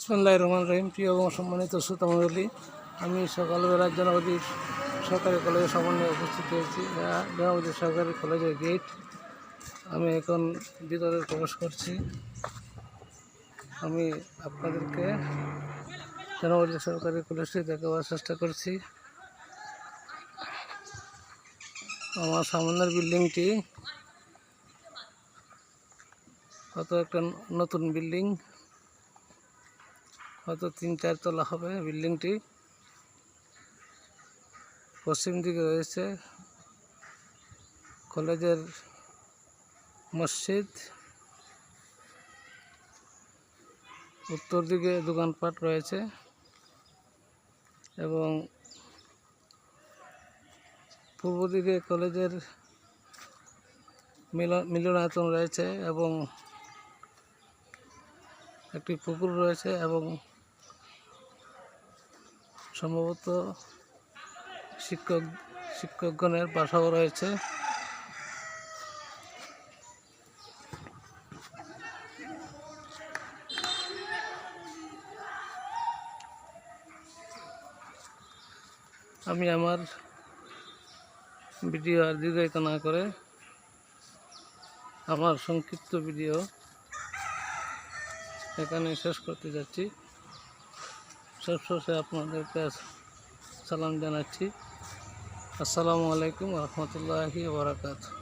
বিসমুল্লাহ রহমান রহিম, প্রিয় এবং সম্মানিত শ্রোতামণ্ডলী আমি সকালবেলার জনপতি সরকারি কলেজের সমন্বয়ে উপস্থিত হয়েছি। জনপতি সরকারি কলেজের গেট আমি এখন ভিতরে প্রবেশ করছি। আমি আপনাদেরকে জনপতি সরকারি কলেজটি দেখাবার চেষ্টা করছি। আমার সামনের বিল্ডিংটি কত একটা নতুন বিল্ডিং। হয়তো তিন চার তলা হবে বিল্ডিংটি। পশ্চিম দিকে রয়েছে কলেজের মসজিদ। উত্তর দিকে দোকানপাট রয়েছে এবং পূর্ব দিকে কলেজের মিলন মিলনায়তন রয়েছে এবং একটি পুকুর রয়েছে এবং সম্ভবত শিক্ষক, শিক্ষকগণের বাসাও রয়েছে। আমি আমার ভিডিও আর দীর্ঘায়িত না করে আমার সংক্ষিপ্ত ভিডিও এখানে শেষ করতে যাচ্ছি। সবশেষে আপনাদেরকে সালাম জানাচ্ছি। আসসালামু আলাইকুম রহমতুল্লাহি বারাকাতুহ।